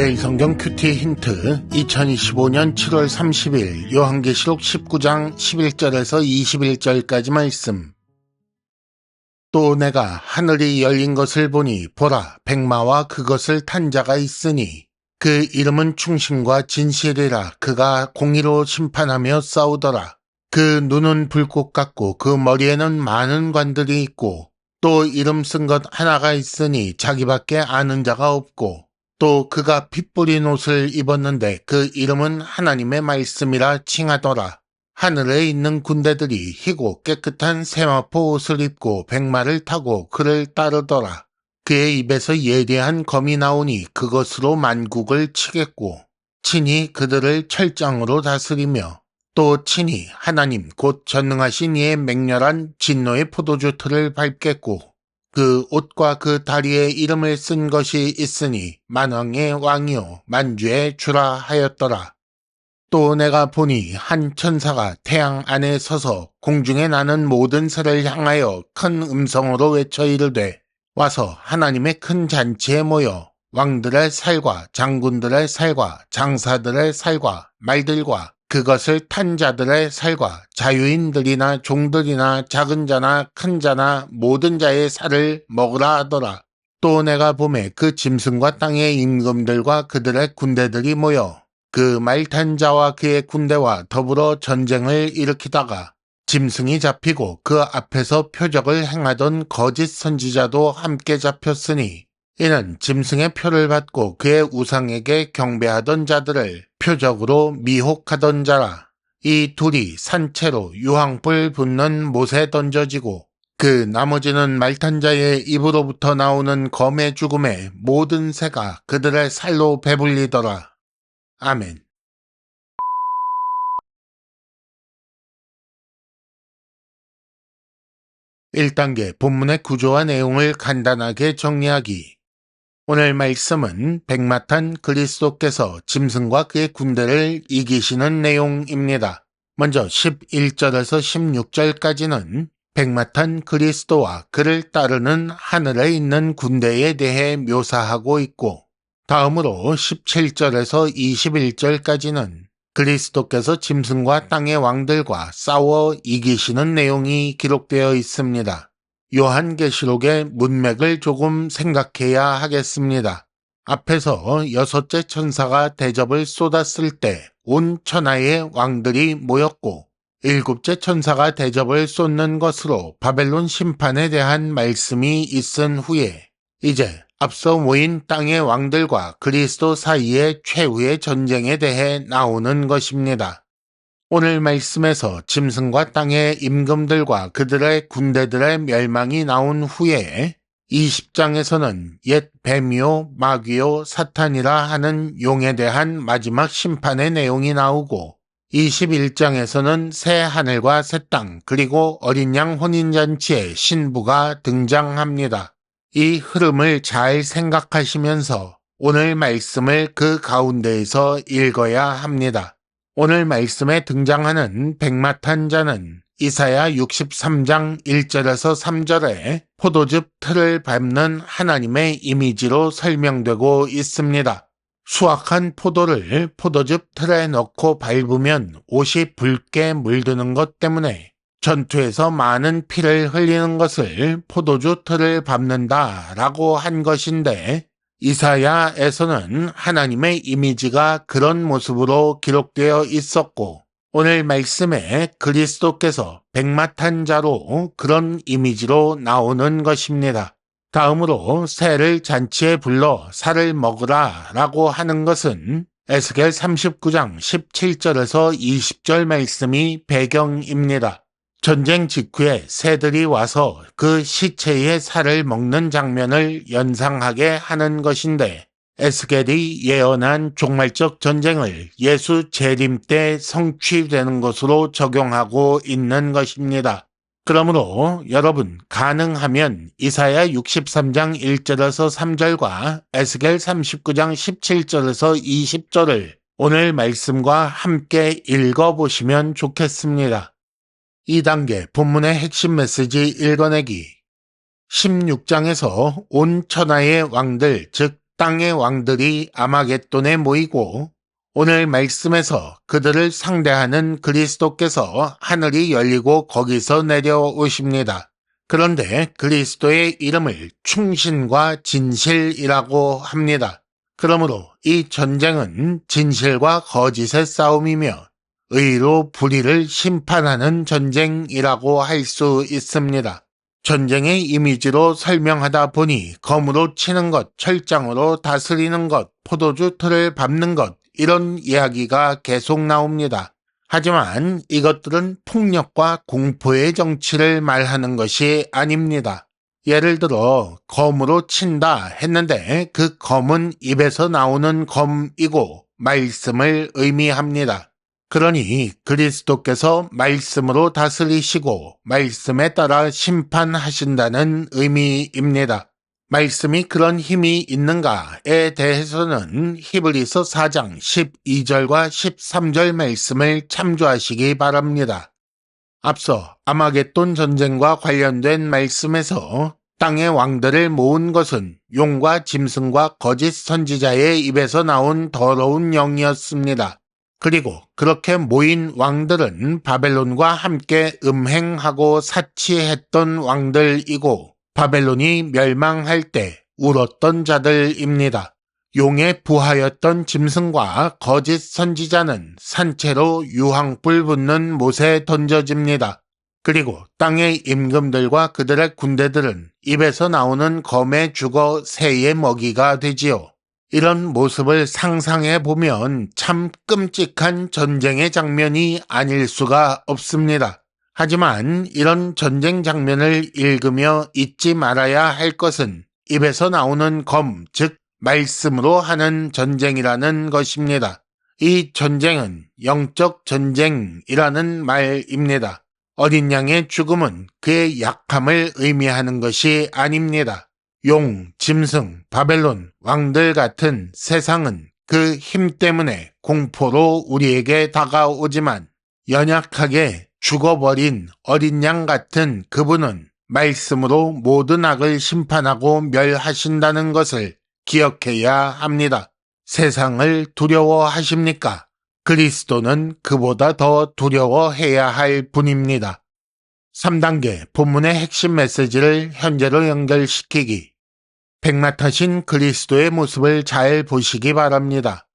매일 성경 큐티 힌트. 2025년 7월 30일 요한계시록 19장 11절에서 21절까지 말씀. 또 내가 하늘이 열린 것을 보니 보라 백마와 그것을 탄 자가 있으니 그 이름은 충신과 진실이라 그가 공의로 심판하며 싸우더라. 그 눈은 불꽃 같고 그 머리에는 많은 관들이 있고 또 이름 쓴 것 하나가 있으니 자기밖에 아는 자가 없고 또 그가 핏 뿌린 옷을 입었는데 그 이름은 하나님의 말씀이라 칭하더라. 하늘에 있는 군대들이 희고 깨끗한 세마포 옷을 입고 백마를 타고 그를 따르더라. 그의 입에서 예리한 검이 나오니 그것으로 만국을 치겠고 친히 그들을 철장으로 다스리며 또 친히 하나님 곧 전능하신 이의 맹렬한 진노의 포도주 틀을 밟겠고 그 옷과 그 다리에 이름을 쓴 것이 있으니 만왕의 왕이요 만주의 주라 하였더라. 또 내가 보니 한 천사가 태양 안에 서서 공중에 나는 모든 새를 향하여 큰 음성으로 외쳐 이르되 와서 하나님의 큰 잔치에 모여 왕들의 살과 장군들의 살과 장사들의 살과 말들과 그것을 탄 자들의 살과 자유인들이나 종들이나 작은 자나 큰 자나 모든 자의 살을 먹으라 하더라. 또 내가 봄에 그 짐승과 땅의 임금들과 그들의 군대들이 모여 그 말탄 자와 그의 군대와 더불어 전쟁을 일으키다가 짐승이 잡히고 그 앞에서 표적을 행하던 거짓 선지자도 함께 잡혔으니 이는 짐승의 표를 받고 그의 우상에게 경배하던 자들을 표적으로 미혹하던 자라. 이 둘이 산채로 유황불 붙는 못에 던져지고 그 나머지는 말탄 자의 입으로부터 나오는 검의 죽음에 모든 새가 그들의 살로 배불리더라. 아멘. 1단계 본문의 구조와 내용을 간단하게 정리하기 오늘 말씀은 백마탄 그리스도께서 짐승과 그의 군대를 이기시는 내용입니다. 먼저 11절에서 16절까지는 백마탄 그리스도와 그를 따르는 하늘에 있는 군대에 대해 묘사하고 있고 다음으로 17절에서 21절까지는 그리스도께서 짐승과 땅의 왕들과 싸워 이기시는 내용이 기록되어 있습니다. 요한계시록의 문맥을 조금 생각해야 하겠습니다. 앞에서 여섯째 천사가 대접을 쏟았을 때 온 천하의 왕들이 모였고 일곱째 천사가 대접을 쏟는 것으로 바벨론 심판에 대한 말씀이 있은 후에 이제 앞서 모인 땅의 왕들과 그리스도 사이의 최후의 전쟁에 대해 나오는 것입니다. 오늘 말씀에서 짐승과 땅의 임금들과 그들의 군대들의 멸망이 나온 후에 20장에서는 옛 뱀이요 마귀요 사탄이라 하는 용에 대한 마지막 심판의 내용이 나오고 21장에서는 새 하늘과 새 땅 그리고 어린 양 혼인잔치의 신부가 등장합니다. 이 흐름을 잘 생각하시면서 오늘 말씀을 그 가운데에서 읽어야 합니다. 오늘 말씀에 등장하는 백마탄 자는 이사야 63장 1절에서 3절에 포도즙 틀을 밟는 하나님의 이미지로 설명되고 있습니다. 수확한 포도를 포도즙 틀에 넣고 밟으면 옷이 붉게 물드는 것 때문에 전투에서 많은 피를 흘리는 것을 포도주 틀을 밟는다 라고 한 것인데 이사야에서는 하나님의 이미지가 그런 모습으로 기록되어 있었고 오늘 말씀에 그리스도께서 백마탄 자로 그런 이미지로 나오는 것입니다. 다음으로 새를 잔치에 불러 살을 먹으라 라고 하는 것은 에스겔 39장 17절에서 20절 말씀이 배경입니다. 전쟁 직후에 새들이 와서 그 시체의 살을 먹는 장면을 연상하게 하는 것인데 에스겔이 예언한 종말적 전쟁을 예수 재림 때 성취되는 것으로 적용하고 있는 것입니다. 그러므로 여러분 가능하면 이사야 63장 1절에서 3절과 에스겔 39장 17절에서 20절을 오늘 말씀과 함께 읽어보시면 좋겠습니다. 2단계 본문의 핵심 메시지 읽어내기 16장에서 온 천하의 왕들 즉 땅의 왕들이 아마겟돈에 모이고 오늘 말씀에서 그들을 상대하는 그리스도께서 하늘이 열리고 거기서 내려오십니다. 그런데 그리스도의 이름을 충신과 진실이라고 합니다. 그러므로 이 전쟁은 진실과 거짓의 싸움이며 의로 불의를 심판하는 전쟁이라고 할 수 있습니다. 전쟁의 이미지로 설명하다 보니 검으로 치는 것, 철장으로 다스리는 것, 포도주 틀을 밟는 것, 이런 이야기가 계속 나옵니다. 하지만 이것들은 폭력과 공포의 정치를 말하는 것이 아닙니다. 예를 들어 검으로 친다 했는데 그 검은 입에서 나오는 검이고 말씀을 의미합니다. 그러니 그리스도께서 말씀으로 다스리시고 말씀에 따라 심판하신다는 의미입니다. 말씀이 그런 힘이 있는가에 대해서는 히브리서 4장 12절과 13절 말씀을 참조하시기 바랍니다. 앞서 아마겟돈 전쟁과 관련된 말씀에서 땅의 왕들을 모은 것은 용과 짐승과 거짓 선지자의 입에서 나온 더러운 영이었습니다. 그리고 그렇게 모인 왕들은 바벨론과 함께 음행하고 사치했던 왕들이고 바벨론이 멸망할 때 울었던 자들입니다. 용에 부하였던 짐승과 거짓 선지자는 산채로 유황불 붙는 못에 던져집니다. 그리고 땅의 임금들과 그들의 군대들은 입에서 나오는 검에 죽어 새의 먹이가 되지요. 이런 모습을 상상해 보면 참 끔찍한 전쟁의 장면이 아닐 수가 없습니다. 하지만 이런 전쟁 장면을 읽으며 잊지 말아야 할 것은 입에서 나오는 검, 즉, 말씀으로 하는 전쟁이라는 것입니다. 이 전쟁은 영적 전쟁이라는 말입니다. 어린 양의 죽음은 그의 약함을 의미하는 것이 아닙니다. 용, 짐승, 바벨론, 왕들 같은 세상은 그 힘 때문에 공포로 우리에게 다가오지만 연약하게 죽어버린 어린 양 같은 그분은 말씀으로 모든 악을 심판하고 멸하신다는 것을 기억해야 합니다. 세상을 두려워하십니까? 그리스도는 그보다 더 두려워해야 할 분입니다. 3단계 본문의 핵심 메시지를 현재로 연결시키기 백마타신 그리스도의 모습을 잘 보시기 바랍니다.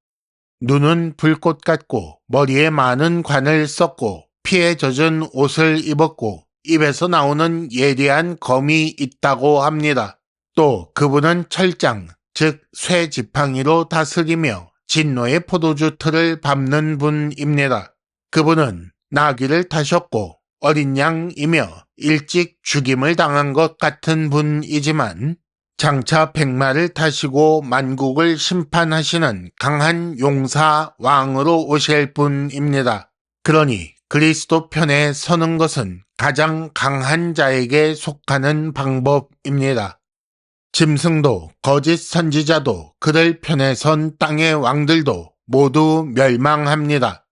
눈은 불꽃 같고 머리에 많은 관을 썼고 피에 젖은 옷을 입었고 입에서 나오는 예리한 검이 있다고 합니다. 또 그분은 철장, 즉 쇠지팡이로 다스리며 진노의 포도주 틀을 밟는 분입니다. 그분은 나귀를 타셨고 어린 양이며 일찍 죽임을 당한 것 같은 분이지만 장차 백마를 타시고 만국을 심판하시는 강한 용사 왕으로 오실 분입니다. 그러니 그리스도 편에 서는 것은 가장 강한 자에게 속하는 방법입니다. 짐승도 거짓 선지자도 그들 편에 선 땅의 왕들도 모두 멸망합니다.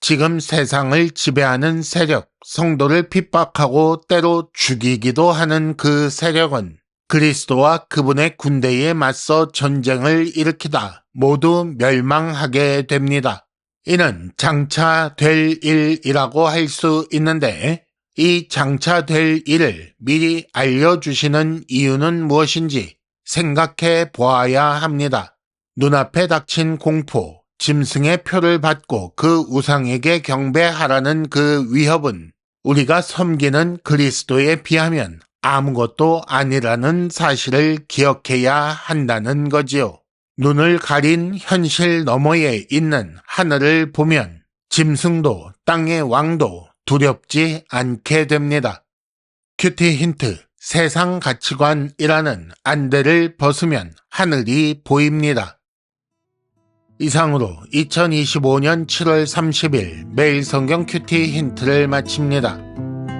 지금 세상을 지배하는 세력, 성도를 핍박하고 때로 죽이기도 하는 그 세력은 그리스도와 그분의 군대에 맞서 전쟁을 일으키다 모두 멸망하게 됩니다. 이는 장차 될 일이라고 할 수 있는데 이 장차 될 일을 미리 알려주시는 이유는 무엇인지 생각해 보아야 합니다. 눈앞에 닥친 공포, 짐승의 표를 받고 그 우상에게 경배하라는 그 위협은 우리가 섬기는 그리스도에 비하면 아무것도 아니라는 사실을 기억해야 한다는 거지요. 눈을 가린 현실 너머에 있는 하늘을 보면 짐승도 땅의 왕도 두렵지 않게 됩니다. 큐티 힌트 세상 가치관이라는 안대를 벗으면 하늘이 보입니다. 이상으로 2025년 7월 30일 매일 성경 큐티 힌트를 마칩니다.